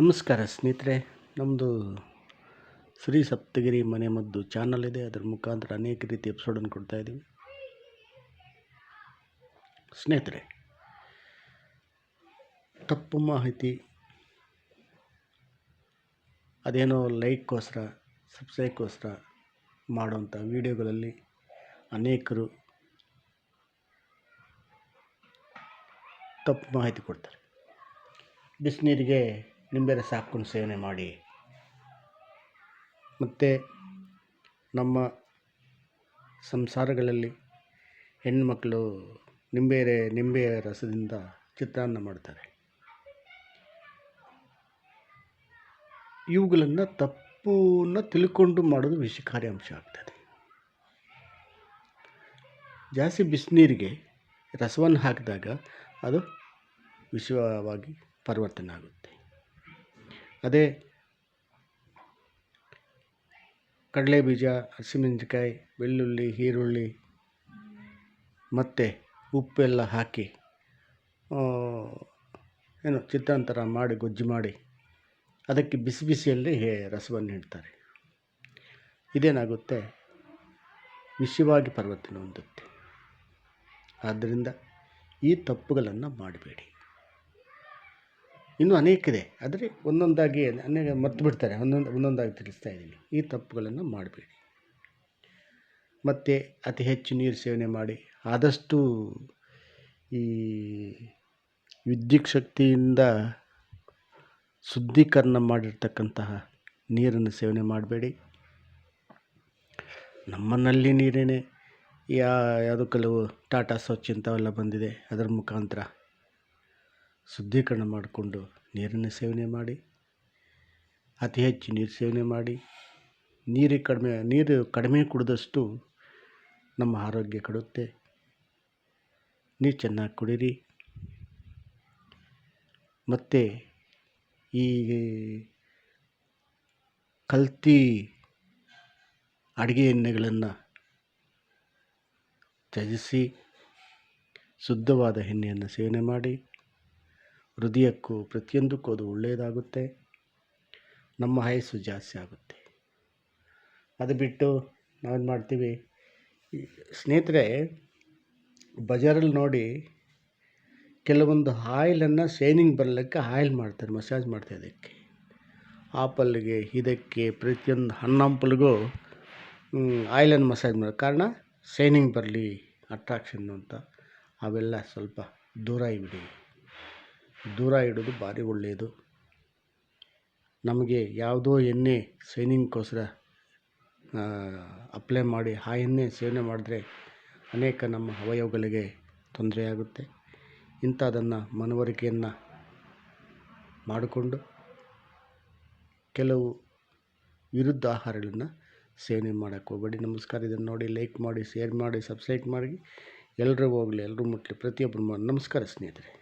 ನಮಸ್ಕಾರ ಸ್ನೇಹಿತರೆ ನಮ್ಮದು ಶ್ರೀ ಸಪ್ತಗಿರಿ ಮನೆ ಮದ್ದು ಚಾನಲ್ ಇದೆ. ಅದರ ಮುಖಾಂತರ ಅನೇಕ ರೀತಿ ಎಪಿಸೋಡನ್ನು ಕೊಡ್ತಾ ಇದ್ದೀವಿ. ಸ್ನೇಹಿತರೆ, ತಪ್ಪು ಮಾಹಿತಿ, ಅದೇನೋ ಲೈಕ್ಗೋಸ್ಕರ ಸಬ್ಸ್ಕ್ರೈಬ್ಗೋಸ್ಕರ ಮಾಡುವಂಥ ವಿಡಿಯೋಗಳಲ್ಲಿ ಅನೇಕರು ತಪ್ಪು ಮಾಹಿತಿ ಕೊಡ್ತಾರೆ. ಬಿಸಿನೀರಿಗೆ ನಿಂಬೆ ರಸ ಹಾಕ್ಕೊಂಡು ಸೇವನೆ ಮಾಡಿ. ಮತ್ತು ನಮ್ಮ ಸಂಸಾರಗಳಲ್ಲಿ ಹೆಣ್ಣುಮಕ್ಕಳು ನಿಂಬೆ ನಿಂಬೆ ರಸದಿಂದ ಚಿತ್ರಾನ್ನ ಮಾಡ್ತಾರೆ. ಇವುಗಳನ್ನು ತಪ್ಪನ್ನ ತಿಳ್ಕೊಂಡು ಮಾಡೋದು ವಿಷಕಾರಿ ಅಂಶ ಆಗ್ತದೆ. ಜಾಸ್ತಿ ಬಿಸಿನೀರಿಗೆ ರಸವನ್ನು ಹಾಕಿದಾಗ ಅದು ವಿಷವಾಗಿ ಪರಿವರ್ತನೆ ಆಗುತ್ತೆ. ಅದೇ ಕಡಲೆ ಬೀಜ ಹಸಿಮೆಣಸಿನ್ಕಾಯಿ, ಬೆಳ್ಳುಳ್ಳಿ, ಈರುಳ್ಳಿ, ಮತ್ತು ಉಪ್ಪೆಲ್ಲ ಹಾಕಿ ಏನು ಚಿತ್ರಾನ್ನ ಥರ ಮಾಡಿ, ಗೊಜ್ಜು ಮಾಡಿ, ಅದಕ್ಕೆ ಬಿಸಿ ಬಿಸಿಯಲ್ಲಿ ರಸವನ್ನು ಇಡ್ತಾರೆ. ಇದೇನಾಗುತ್ತೆ? ವಿಷವಾಗಿ ಪರಿವರ್ತನೆ ಹೊಂದುತ್ತೆ ಆದ್ದರಿಂದ ಈ ತಪ್ಪುಗಳನ್ನು ಮಾಡಬೇಡಿ. ಇನ್ನೂ ಅನೇಕ ಇದೆ. ಆದರೆ ಒಂದೊಂದಾಗಿ ಅನೇಕ ಮರ್ತು ಬಿಡ್ತಾರೆ. ಒಂದೊಂದು, ಒಂದೊಂದಾಗಿ ತಿಳಿಸ್ತಾ ಇದ್ದೀನಿ. ಈ ತಪ್ಪುಗಳನ್ನು ಮಾಡಬೇಡಿ. ಮತ್ತು ಅತಿ ಹೆಚ್ಚು ನೀರು ಸೇವನೆ ಮಾಡಿ. ಆದಷ್ಟು ಈ ವಿದ್ಯುತ್ ಶಕ್ತಿಯಿಂದ ಶುದ್ಧೀಕರಣ ಮಾಡಿರ್ತಕ್ಕಂತಹ ನೀರನ್ನು ಸೇವನೆ ಮಾಡಬೇಡಿ. ನಮ್ಮನಲ್ಲಿ ನೀರೇನೆ, ಯಾ, ಯಾವುದೋ ಕೆಲವು ಟಾಟಾ ಸ್ವಚ್ ಇಂಥವೆಲ್ಲ ಬಂದಿದೆ. ಅದರ ಮುಖಾಂತರ ಶುದ್ಧೀಕರಣ ಮಾಡಿಕೊಂಡು ನೀರನ್ನು ಸೇವನೆ ಮಾಡಿ, ಅತಿ ಹೆಚ್ಚು ನೀರು ಸೇವನೆ ಮಾಡಿ. ನೀರಿಗೆ ಕಡಿಮೆ, ನೀರು ಕಡಿಮೆ ಕುಡಿದಷ್ಟು ನಮ್ಮ ಆರೋಗ್ಯ ಕೆಡುತ್ತೆ. ನೀರು ಚೆನ್ನಾಗಿ ಕುಡೀರಿ. ಮತ್ತು ಈ ಕಲ್ತಿ ಅಡುಗೆ ಎಣ್ಣೆಗಳನ್ನು ತ್ಯಜಿಸಿ, ಶುದ್ಧವಾದ ಎಣ್ಣೆಯನ್ನು ಸೇವನೆ ಮಾಡಿ. ಹೃದಯಕ್ಕೂ ಪ್ರತಿಯೊಂದಕ್ಕೂ ಅದು ಒಳ್ಳೆಯದಾಗುತ್ತೆ. ನಮ್ಮ ಆಯಸ್ಸು ಜಾಸ್ತಿ ಆಗುತ್ತೆ. ಅದು ಬಿಟ್ಟು ನಾವೇನು ಮಾಡ್ತೀವಿ? ಸ್ನೇಹಿತರೆ, ಬಜಾರಲ್ಲಿ ನೋಡಿ ಕೆಲವೊಂದು ಆಯಿಲನ್ನು ಶೈನಿಂಗ್ ಬರಲಿಕ್ಕೆ ಆಯಿಲ್ ಮಾಡ್ತಾರೆ, ಮಸಾಜ್ ಮಾಡ್ತಾರೆ ಅದಕ್ಕೆ. ಆಪಲ್ಗೆ ಇದಕ್ಕೆ ಪ್ರತಿಯೊಂದು ಹಣ್ಣಂಪಲ್ಗೂ ಆಯಿಲನ್ನು ಮಸಾಜ್ ಮಾಡೋ, ಕಾರಣ ಶೈನಿಂಗ್ ಬರಲಿ, ಅಟ್ರಾಕ್ಷನ್ನು ಅಂತ ಅವೆಲ್ಲ ಸ್ವಲ್ಪ ದೂರ ಇಡಿ ದೂರ ಇಡೋದು ಭಾರಿ ಒಳ್ಳೆಯದು. ನಮಗೆ ಯಾವುದೋ ಎಣ್ಣೆ ಶೈನಿಂಗ್ಗೋಸ್ಕರ ಅಪ್ಲೈ ಮಾಡಿ, ಆ ಎಣ್ಣೆ ಸೇವನೆ ಮಾಡಿದ್ರೆ ಅನೇಕ ನಮ್ಮ ಅವಯವಗಳಿಗೆ ತೊಂದರೆಯಾಗುತ್ತೆ ಇಂಥದನ್ನು ಮನವರಿಕೆಯನ್ನು ಮಾಡಿಕೊಂಡು ಕೆಲವು ವಿರುದ್ಧ ಆಹಾರಗಳನ್ನು ಸೇವನೆ ಮಾಡೋಕ್ಕೆ ಹೋಗಬೇಡಿ. ನಮಸ್ಕಾರ. ಇದನ್ನು ನೋಡಿ ಲೈಕ್ ಮಾಡಿ ಶೇರ್ ಮಾಡಿ ಸಬ್ಸ್ಕ್ರೈಬ್ ಮಾಡಿ. ಎಲ್ಲರಿಗೂ ಹೋಗಲಿ ಎಲ್ಲರೂ ಮುಟ್ಟಲಿ ಪ್ರತಿಯೊಬ್ಬರು ನಮಸ್ಕಾರ ಸ್ನೇಹಿತರೆ.